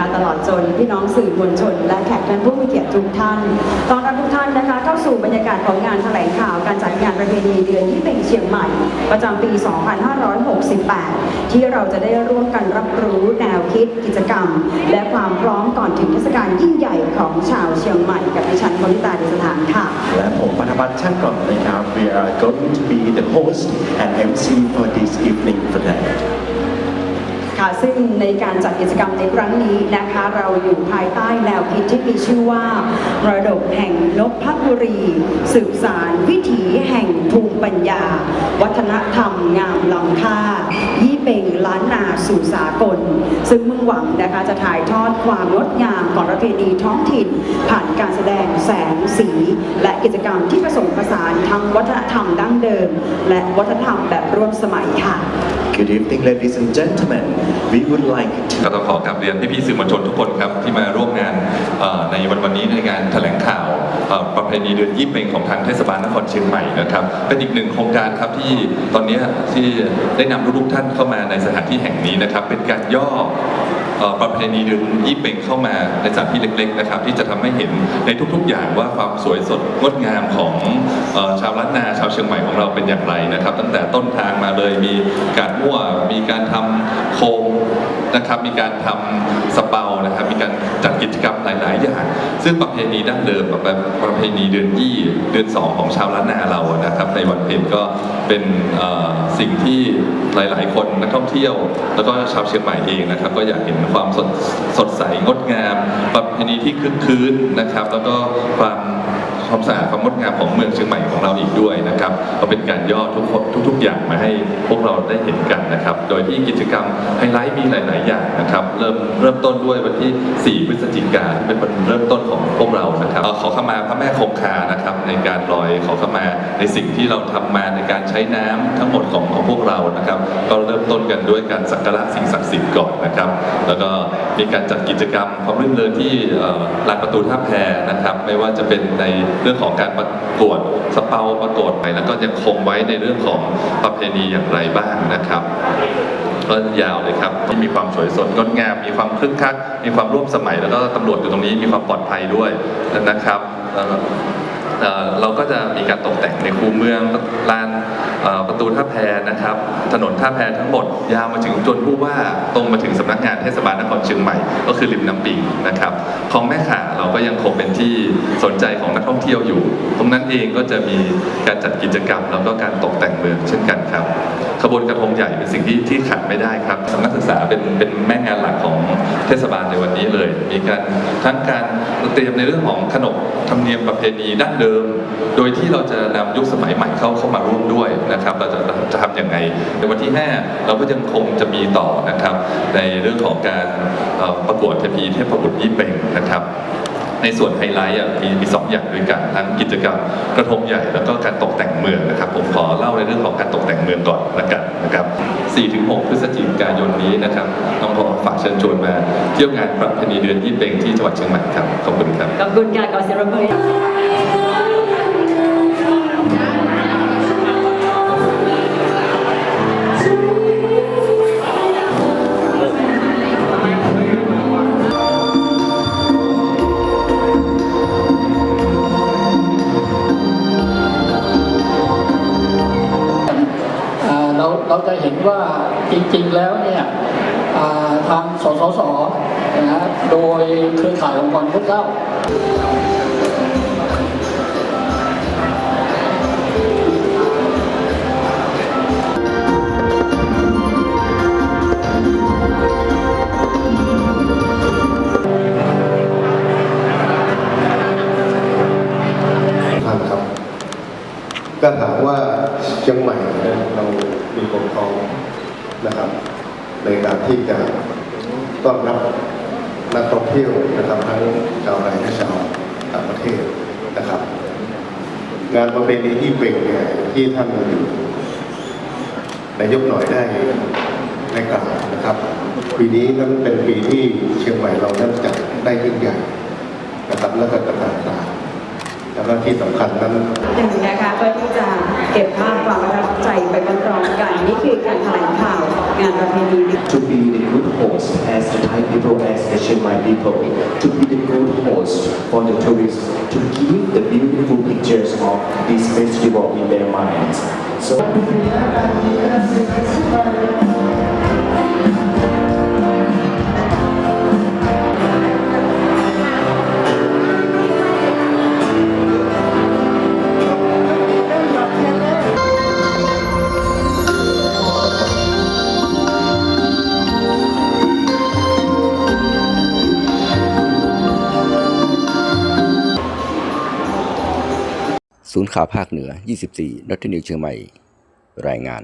นะคะตลอดจนพี่น้องสื่อมวลชน และแขกท่านผู้มีเกียรติทุกท่านตอนรับทุกท่านนะคะ เข้าสู่บรรยากาศของงานแถลงข่าวการจัดงานประเพณีเดือนที่เป็นเชียงใหม่ ประจำปี 2568 ที่เราจะได้ร่วมกันรับรู้แนวคิดกิจกรรม และความพร้อมก่อนถึงเทศกาลยิ่งใหญ่ของชาวเชียงใหม่กับดิฉันพนิตาดิสถานค่ะ และผมปฐพัฒน์ช่างกล่อมนะครับ we are going to be the host and MC for this evening today คะซึ่งในการจัดกิจกรรมในครั้งนี้นะคะเราอยู่ภายใต้แนวคิดที่มีชื่อว่ามรดกแห่งนพบุรี สืบสารวิถีแห่งภูมิปัญญา วัฒนธรรมงามล้ำค่า ยี่เป่งล้านนาสู่สากล ซึ่งมุ่งหวังนะคะจะถ่ายทอดความงดงามของประเพณีท้องถิ่น ผ่านการแสดงแสงสี และกิจกรรมที่ผสมผสานทั้งวัฒนธรรมดั้งเดิม และวัฒนธรรมแบบร่วมสมัยค่ะ Good evening ladies and gentlemen we would like ก็ต้องขอกราบเรียนพี่ๆสื่อมวลชนทุกคนครับที่มาร่วมงานในวันวันนี้ในงานแถลงข่าวประเพณีเดือนยี่เป็งของทางเทศบาลนครเชียงใหม่นะครับ เป็นอีกหนึ่งโครงการครับที่ตอนนี้ที่ได้นำทุกท่านเข้ามาในสถานที่แห่งนี้นะครับ เป็นการย่อประเพณีเดือนยี่เป็งเข้ามาในสถานที่เล็กๆนะครับ ที่จะทำให้เห็นในทุกๆอย่างว่าความสวยสดงดงามของอชาวล้านนาชาวเชียงใหม่ของเราเป็นอย่างไรนะครับ ตั้งแต่ต้นทางมาเลยมีการมั่วมีการทำโคม นะครับ มีการทำสเปานะครับ มีการจัดกิจกรรมหลาย ๆ อย่าง ซึ่งประเพณีดั้งเดิมแบบประเพณีเดือนยี่เดือนสองของชาวล้านนาเรานะครับ ในวันเพ็ญก็เป็นสิ่งที่หลาย ๆ คนนักท่องเที่ยว แล้วก็ชาวเชียงใหม่เองนะครับ ก็อยากเห็นความสดสดใสงดงาม ประเพณีที่คึกคืนนะครับ แล้วก็ความ ความสะอาดความงดงามของเมืองเชียงใหม่ของเราอีกด้วยนะครับก็เป็นการย่อทุกทุกๆอย่างมาให้พวกเราได้เห็นกันนะครับ โดยที่กิจกรรมไฮไลท์มีหลาย ๆ อย่างนะครับ เริ่มเริ่มต้นด้วยวันที่ 4 พฤศจิกายนเป็นวันเริ่มต้นของพวกเรานะครับขอขมาพระแม่คงคานะครับ ในการลอยขอขมาในสิ่งที่เราทำมาในการใช้น้ำทั้งหมดของของพวกเรานะครับ ก็เริ่มต้นกันด้วยการสักการะสิ่งศักดิ์สิทธิ์ก่อนนะครับ แล้วก็มีการจัดกิจกรรมความรื่นเริงที่ลานประตูท่าแพนะครับ ไม่ว่าจะเป็นในเรื่องของการประกวดสเปาประกวดไป แล้วก็ยังคงไว้ในเรื่องของประเพณีอย่างไรบ้างนะครับก็ยาวเลยครับที่มีความสวยสดงดงามมีความคึกคักมีความร่วมสมัย แล้วก็ตำรวจอยู่ตรงนี้มีความปลอดภัยด้วยนะครับ เราก็จะมีการตกแต่งในคูเมืองลานประตูท่าแพนะครับ ถนนท่าแพทั้งหมดยาวมาถึงจนผู้ว่าตรงมาถึงสำนักงานเทศบาลนครเชียงใหม่ ก็คือริมน้ำปิงนะครับของแม่ข่าเราก็ยังคงเป็นที่สนใจของนักท่องเที่ยวอยู่ ตรงนั้นเองก็จะมีการจัดกิจกรรมแล้วก็การตกแต่งเมืองเช่นกันครับ ขบวนกระทงใหญ่เป็นสิ่งที่ที่ขาดไม่ได้ครับสำนักศึกษาเป็นเป็นแม่งานหลักของเทศบาลในวันนี้เลย มีการทั้งการเตรียมในเรื่องของขนบธรรมเนียมประเพณีดั้งเดิม โดยที่เราจะนำยุคสมัยใหม่เข้าเข้ามาร่วมด้วยนะครับ เราจะจะทำอย่างไงในวันที่ 5 เราก็ยังคงจะมีต่อนะครับ ในเรื่องของการประกวดเทพีเทพบุตรยี่เป่งนะครับ ในส่วนไฮไลท์มีมีสองอย่างด้วยกันทั้งกิจกรรมกระทงใหญ่แล้วก็การตกแต่งเมืองนะครับ ผมขอเล่าในเรื่องของการตกแต่งเมืองก่อนละกันนะครับ 4-6 พฤศจิกายนนี้นะครับต้องขอฝากเชิญชวนมาเที่ยวงานประเพณีเดือนยี่เปงที่จังหวัดเชียงใหม่ครับขอบคุณครับขอบคุณการก่อเสียงปรบมืออ่ จริงๆแล้วเนี่ยาทางสสสนะโดยเครือข่ายองค์กรพุทธเล่าท่านครับก็ถามว่าเชียงใหม่เรามีความพร้อม นะครับ ในการที่จะต้อนรับนักท่องเที่ยวนะครับทั้งชาวไทยและชาวต่างประเทศนะครับ งานประเพณีที่เป่งเนี่ยที่ท่านนายกหน่อยได้ได้กล่าวนะครับ ปีนี้นั้นเป็นปีที่เชียงใหม่เรานั้นจัดได้ยิ่งใหญ่นะครับและก็กระต่างตา แล้วก็ที่สำคัญนั้นหนึ่งนะคะเพื่อที่จะเก็บภาพความประทับใจไปพร้อมๆกันนี่คือการแถลงข่าวงานประเพณี To be the good host as the Thai people, as the Chiang Mai people, to be the good host for the tourists, to give the beautiful pictures of this festival in their minds. So ศูนย์ข่าวภาคเหนือ 24รัฐนิวเชียงใหม่ รายงาน